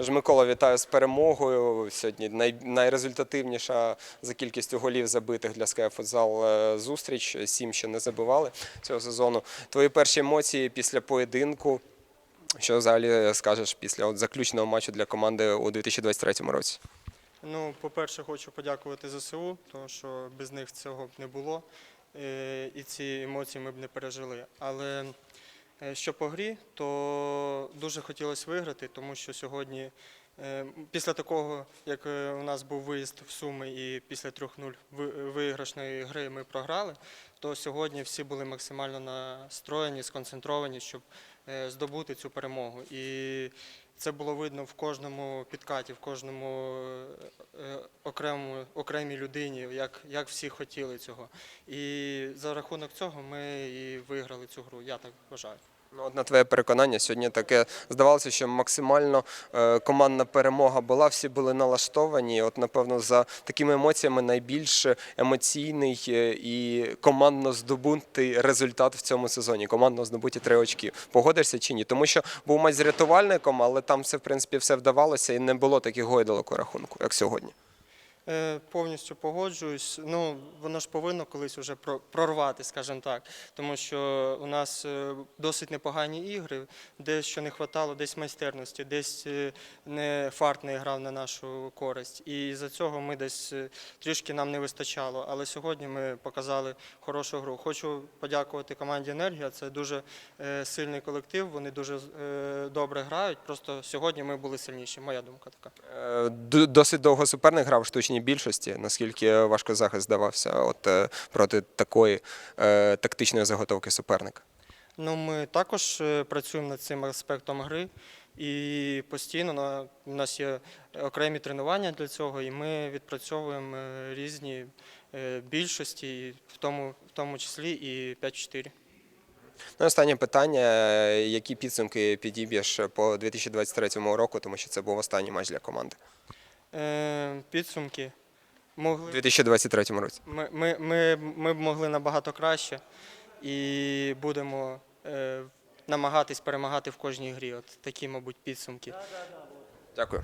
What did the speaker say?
Ж Микола, вітаю з перемогою. Сьогодні най, найрезультативніша за кількістю голів забитих для Futsal е, зустріч. Сім ще не забивали цього сезону. Твої перші емоції після поєдинку. Що взагалі скажеш після от заключного матчу для команди у 2023 році? Ну, по-перше, хочу подякувати ЗСУ, тому що без них цього б не було. е, І ці емоції ми б не пережили. Але що по грі, то дуже хотілося виграти, тому що сьогодні, е, після такого, як е, у нас був виїзд в Суми і після 3-0 виграшної гри ми програли, то сьогодні всі були максимально настроєні, сконцентровані, щоб е, здобути цю перемогу. І це було видно в кожному підкаті, в кожному е, окремому, окремій людині, як, як всі хотіли цього. І за рахунок цього ми і виграли цю гру, я так вважаю. Ну, от твоє переконання, сьогодні таке здавалося, що максимально е, командна перемога була, всі були налаштовані. От, напевно, за такими емоціями найбільш емоційний е, і командно здобутий результат в цьому сезоні. Командно здобуті три очки. Погодишся чи ні? Тому що був матч з рятувальником, але там все в принципі все вдавалося і не було таких гойдалок у рахунку, як сьогодні. Е, Повністю погоджуюсь. Ну, воно ж повинно колись вже прорвати, скажімо так. Тому що у нас е, досить непогані ігри, десь що не вистачало, десь майстерності, десь е, не фарт не грав на нашу користь. І за цього ми десь трішки нам не вистачало. Але сьогодні ми показали хорошу гру. Хочу подякувати команді Енергія. Це дуже сильний колектив. Вони дуже добре грають. Просто сьогодні ми були сильніші. Моя думка така. Досить довго суперник грав в штучній більшості. Наскільки важко захист здавався от, е, проти такої е, тактичної заготовки суперника? Ну, ми також е, працюємо над цим аспектом гри, і постійно на, у нас є окремі тренування для цього, і ми відпрацьовуємо е, різні більшості, в тому, в тому числі і 5-4. Ну, останнє питання: які підсумки підіб'єш по 2023 року, тому що це був останній матч для команди Е, підсумки могли 2023 році. ми, ми, ми, ми б могли набагато краще і будемо е, намагатись перемагати в кожній грі. От такі, мабуть, підсумки. Дякую.